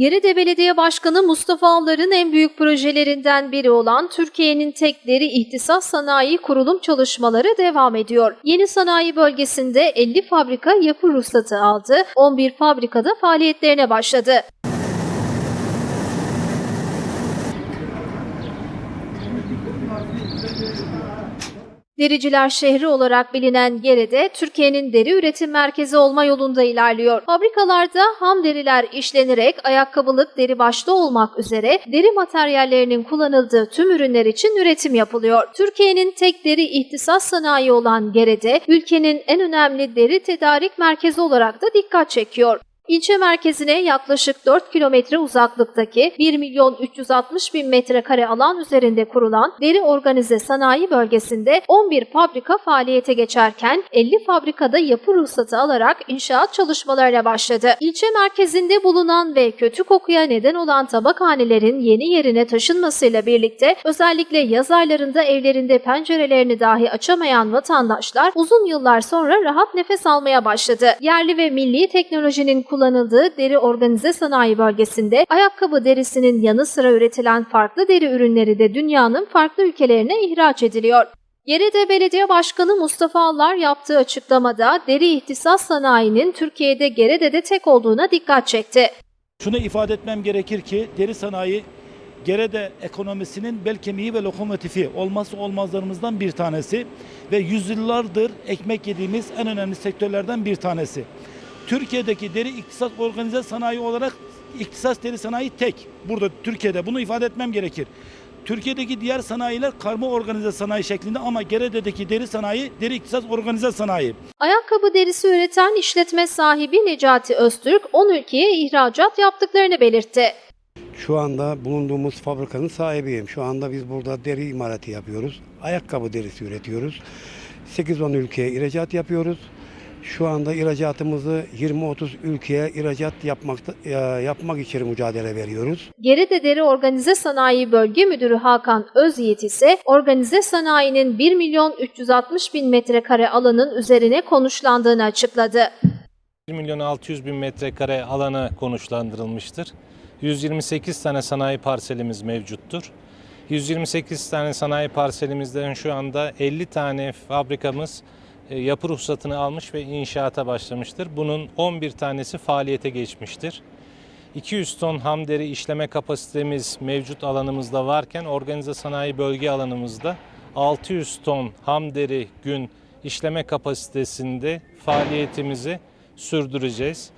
Geride Belediye Başkanı Mustafa Avlar'ın en büyük projelerinden biri olan Türkiye'nin tek deri ihtisas sanayi kurulum çalışmaları devam ediyor. Yeni sanayi bölgesinde 50 fabrika yapı ruhsatı aldı, 11 fabrikada faaliyetlerine başladı. Dericiler şehri olarak bilinen Gere'de Türkiye'nin deri üretim merkezi olma yolunda ilerliyor. Fabrikalarda ham deriler işlenerek ayakkabılık deri başta olmak üzere deri materyallerinin kullanıldığı tüm ürünler için üretim yapılıyor. Türkiye'nin tek deri ihtisas sanayi olan Gere'de ülkenin en önemli deri tedarik merkezi olarak da dikkat çekiyor. İlçe merkezine yaklaşık 4 kilometre uzaklıktaki 1 milyon 360 bin metrekare alan üzerinde kurulan deri organize sanayi bölgesinde 11 fabrika faaliyete geçerken 50 fabrikada yapı ruhsatı alarak inşaat çalışmalarına başladı. İlçe merkezinde bulunan ve kötü kokuya neden olan tabakhanelerin yeni yerine taşınmasıyla birlikte özellikle yaz aylarında evlerinde pencerelerini dahi açamayan vatandaşlar uzun yıllar sonra rahat nefes almaya başladı. Yerli ve milli teknolojinin kullanıldığı deri organize sanayi bölgesinde ayakkabı derisinin yanı sıra üretilen farklı deri ürünleri de dünyanın farklı ülkelerine ihraç ediliyor. Yerede Belediye Başkanı Mustafa Allar yaptığı açıklamada deri ihtisas sanayinin Türkiye'de Gerede'de tek olduğuna dikkat çekti. Şunu ifade etmem gerekir ki deri sanayi Gerede ekonomisinin bel kemiği ve lokomotifi olmazsa olmazlarımızdan bir tanesi ve yüzyıllardır ekmek yediğimiz en önemli sektörlerden bir tanesi. Türkiye'deki deri iktisat organize sanayi olarak iktisat deri sanayi tek. Burada Türkiye'de bunu ifade etmem gerekir. Türkiye'deki diğer sanayiler karma organize sanayi şeklinde ama Gerede'deki deri sanayi deri iktisat organize sanayi. Ayakkabı derisi üreten işletme sahibi Necati Öztürk 10 ülkeye ihracat yaptıklarını belirtti. Şu anda bulunduğumuz fabrikanın sahibiyim. Şu anda biz burada deri imalatı yapıyoruz. Ayakkabı derisi üretiyoruz. 8-10 ülkeye ihracat yapıyoruz. Şu anda ihracatımızı 20-30 ülkeye ihracat yapmakta, e, yapmak için mücadele veriyoruz. Geride Deri Organize Sanayi Bölge Müdürü Hakan Özyiğit ise organize sanayinin 1 milyon 360 bin metrekare alanın üzerine konuşlandığını açıkladı. 1 milyon 600 bin metrekare alana konuşlandırılmıştır. 128 tane sanayi parselimiz mevcuttur. 128 tane sanayi parselimizden şu anda 50 tane fabrikamız yapı ruhsatını almış ve inşaata başlamıştır. Bunun 11 tanesi faaliyete geçmiştir. 200 ton ham deri işleme kapasitemiz mevcut alanımızda varken organize sanayi bölge alanımızda 600 ton ham deri gün işleme kapasitesinde faaliyetimizi sürdüreceğiz.